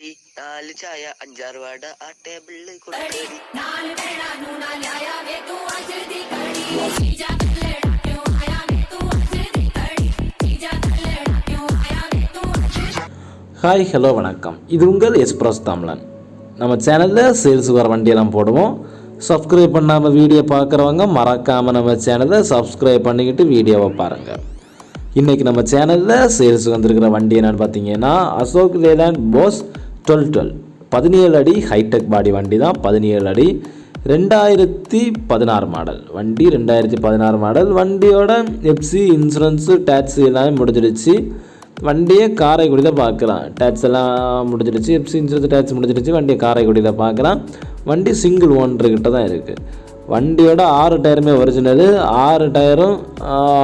ചായ അഞ്ചാറ് ആ ടേബിളിൽ ஹாய் ஹலோ வணக்கம் இது உங்கள் எஸ்பிரஸ் தமிழன் நம்ம சேனலில் சேல்ஸ் வர வண்டியெல்லாம் போடுவோம் சப்ஸ்கிரைப் பண்ணாமல் வீடியோ பார்க்குறவங்க மறக்காமல் நம்ம சேனலை சப்ஸ்கிரைப் பண்ணிக்கிட்டு வீடியோவை பாருங்கள் இன்றைக்கி நம்ம சேனலில் சேல்ஸ் வந்திருக்கிற வண்டி என்னென்னு பார்த்தீங்கன்னா Ashok Leyland Boss twelve twelve பதினேழு அடி ஹைடெக் பாடி வண்டி தான் பதினேழு அடி. ரெண்டாயிரத்தி பதினாறு மாடல் வண்டி ரெண்டாயிரத்தி பதினாறு மாடல் வண்டியோட எஃப்சி இன்சூரன்ஸு டேக்ஸு எல்லாமே முடிஞ்சிடுச்சு. வண்டியை காரைக்குடியில் பார்க்கலாம். டேக்ஸ் எல்லாம் முடிஞ்சிடுச்சு. எஃப்சி இன்சூரன்ஸ் டேக்ஸ் முடிஞ்சிடுச்சு. வண்டியை காரைக்குடியில் பார்க்கலாம். வண்டி சிங்கிள் ஓனர்கிட்ட தான் இருக்குது வண்டியோட ஆறு டயருமே ஒரிஜினலு ஆறு டயரும்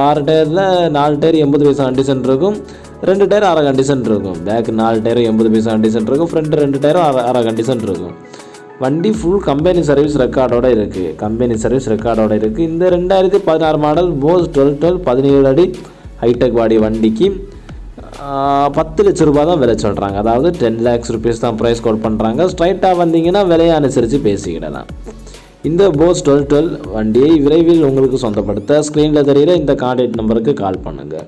ஆறு டயரில் நாலு டயர் எண்பது பைசா கண்டிஷன் இருக்கும். ரெண்டு டயர் அரை கண்டிஷன் இருக்கும். பேக் நாலு டயர் எண்பது பைசா கண்டிஷன் இருக்கும். ஃப்ரண்ட் ரெண்டு டயரும் அரை அரை கண்டிஷன் இருக்கும். வண்டி ஃபுல் கம்பெனி சர்வீஸ் ரெக்கார்டோட இருக்குது கம்பெனி சர்வீஸ் ரெக்கார்டோட இருக்குது இந்த ரெண்டாயிரத்தி பதினாறு மாடல் போஸ் டுவெல் டுவெல் பதினேழு அடி ஹைடெக் பாடி வண்டிக்கு பத்து லட்ச ரூபா தான் விலை சொல்கிறாங்க அதாவது டென் லேக்ஸ் ருபீஸ் தான் ப்ரைஸ் கோட் பண்ணுறாங்க ஸ்ட்ரைட்டாக வந்தீங்கன்னா விலையை அனுசரித்து பேசிக்கிடலாம். இந்த போஸ் டுவெல் டுவெல் வண்டியை விரைவில் உங்களுக்கு சொந்தப்படுத்த ஸ்க்ரீனில் தெரிகிற இந்த கான்டாக்ட் நம்பருக்கு கால் பண்ணுங்கள்